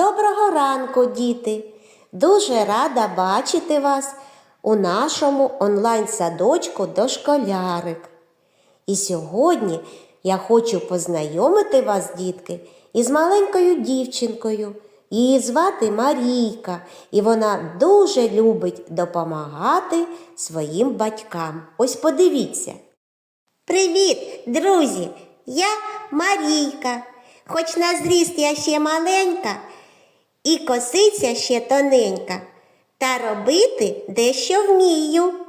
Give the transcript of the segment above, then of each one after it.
Доброго ранку, діти! Дуже рада бачити вас у нашому онлайн-садочку Дошколярик. І сьогодні я хочу познайомити вас, дітки, із маленькою дівчинкою. Її звати Марійка, і вона дуже любить допомагати своїм батькам. Ось подивіться. Привіт, друзі! Я Марійка. Хоч на зріст я ще маленька, і косиця ще тоненька, та робити дещо вмію.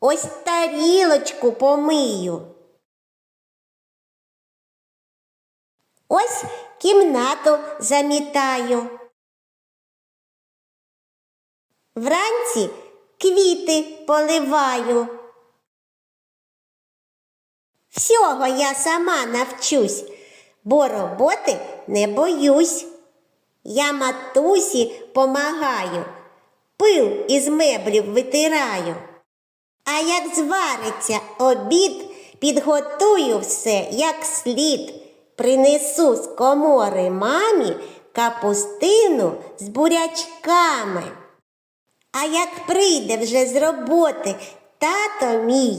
Ось тарілочку помию. Ось кімнату замітаю. Вранці квіти поливаю. Всього я сама навчусь, бо роботи не боюсь. Я матусі помагаю, пил із меблів витираю. А як звариться обід, підготую все як слід. Принесу з комори мамі капустину з бурячками. А як прийде вже з роботи тато мій,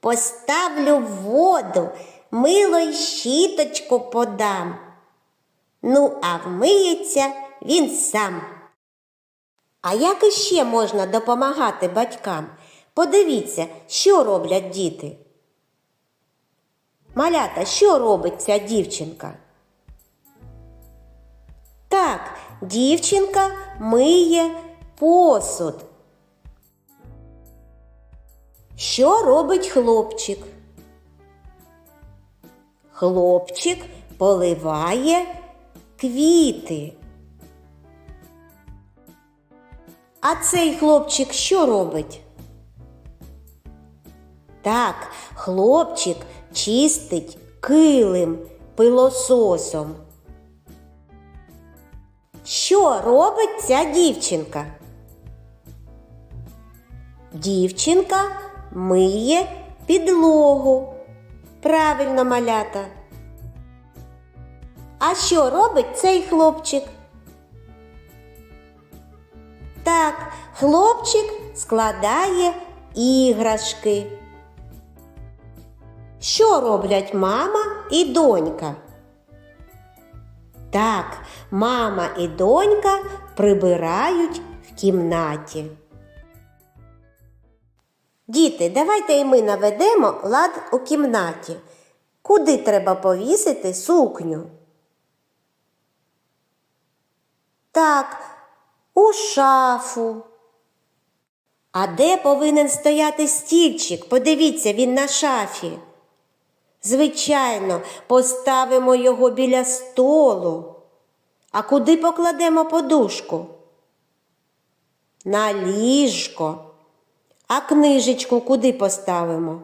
поставлю воду, мило й щіточку подам. Ну, а вмиється він сам. А як іще можна допомагати батькам? Подивіться, що роблять діти. Малята, що робить ця дівчинка? Так, дівчинка миє посуд. Що робить хлопчик? Хлопчик поливає квіти. А цей хлопчик що робить? Так, хлопчик чистить килим пилососом. Що робить ця дівчинка? Дівчинка миє підлогу. Правильно малята. А що робить цей хлопчик? Так, хлопчик складає іграшки. Що роблять мама і донька? Так, мама і донька прибирають в кімнаті. Діти, давайте і ми наведемо лад у кімнаті. Куди треба повісити сукню? Так, у шафу. А де повинен стояти стільчик? Подивіться, він на шафі. Звичайно, поставимо його біля столу. А куди покладемо подушку? На ліжко. А книжечку куди поставимо?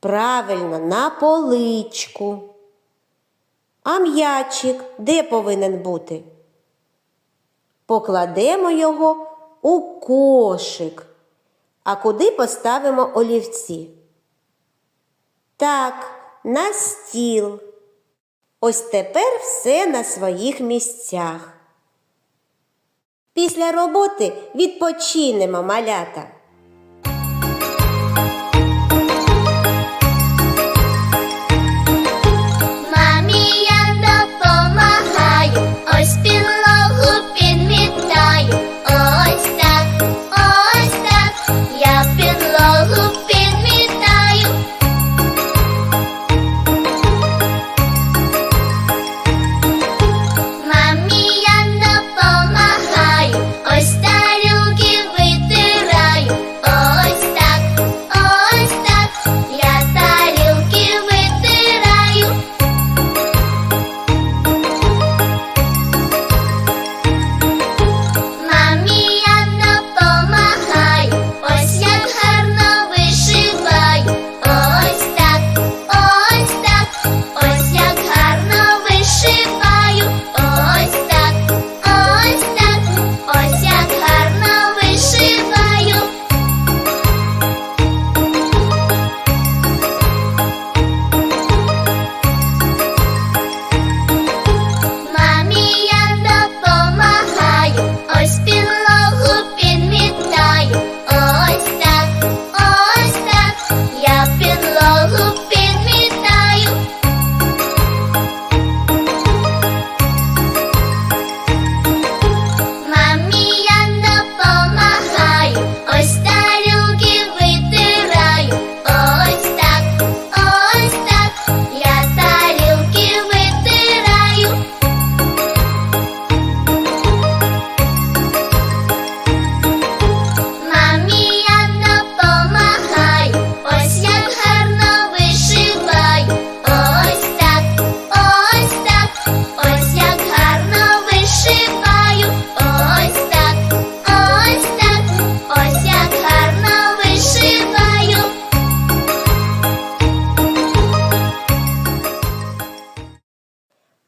Правильно, на поличку. А м'ячик де повинен бути? Покладемо його у кошик. А куди поставимо олівці? Так, на стіл. Ось тепер все на своїх місцях. Після роботи відпочинемо малята.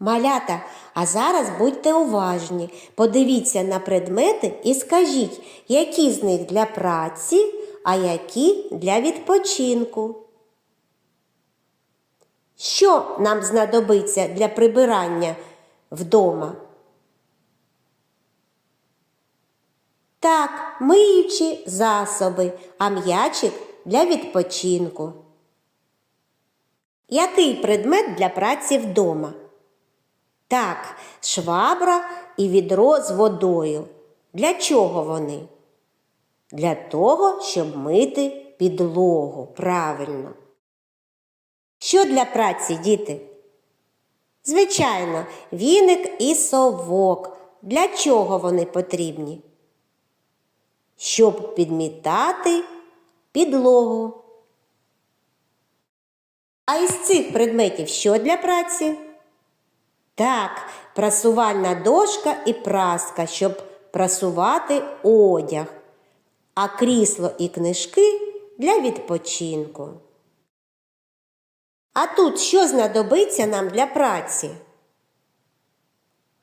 Малята, а зараз будьте уважні. Подивіться на предмети і скажіть, які з них для праці, а які для відпочинку. Що нам знадобиться для прибирання вдома? Так, миючі засоби, а м'ячик для відпочинку. Який предмет для праці вдома? Так, швабра і відро з водою. Для чого вони? Для того, щоб мити підлогу правильно. Що для праці, діти? Звичайно, віник і совок. Для чого вони потрібні? Щоб підмітати підлогу. А із цих предметів що для праці? Так, прасувальна дошка і праска, щоб прасувати одяг, а крісло і книжки для відпочинку. А тут що знадобиться нам для праці?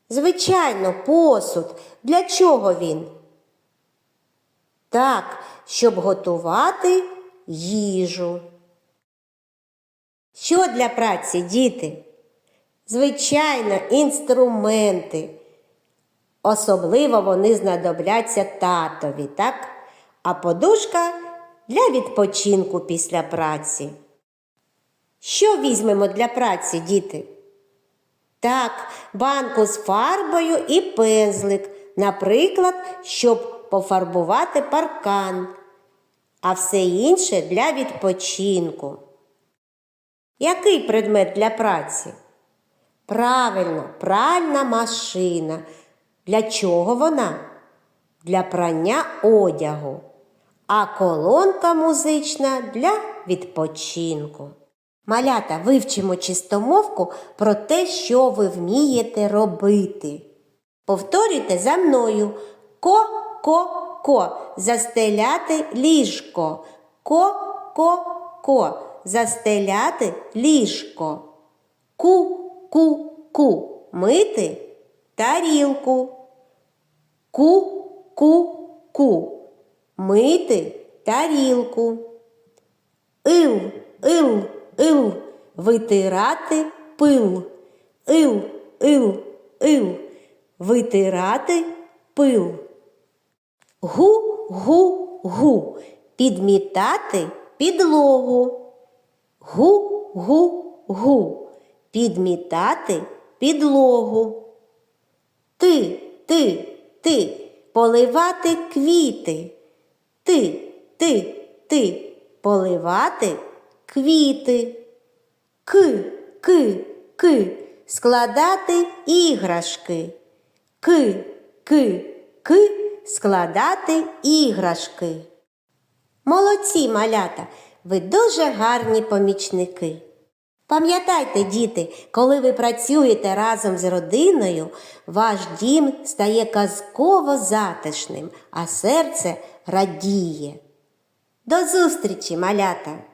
Звичайно, посуд. Для чого він? Так, щоб готувати їжу. Що для праці, діти? Звичайно, інструменти. Особливо вони знадобляться татові, так? А подушка для відпочинку після праці. Що візьмемо для праці, діти? Так, банку з фарбою і пензлик, наприклад, щоб пофарбувати паркан, а все інше для відпочинку. Який предмет для праці? Правильно, пральна машина. Для чого вона? Для прання одягу, а колонка музична для відпочинку. Малята, вивчимо чистомовку про те, що ви вмієте робити. Повторюйте за мною ко-ко-ко застеляти ліжко. Ко-ко-ко застеляти ліжко. Ку-ку-ку мити тарілку. Ку-ку-ку мити тарілку. Ил, ил, ил, витирати пил. Ил, ил, ил, витирати пил. Гу, гу, гу, підмітати підлогу. Гу, гу, гу, підмітати підлогу. Ти, ти, ти, поливати квіти. Ти, ти, ти, поливати квіти. К, ки, ки, складати іграшки. К, ки, ки, складати іграшки. Молодці, малята, ви дуже гарні помічники. Пам'ятайте, діти, коли ви працюєте разом з родиною, ваш дім стає казково затишним, а серце радіє. До зустрічі, малята!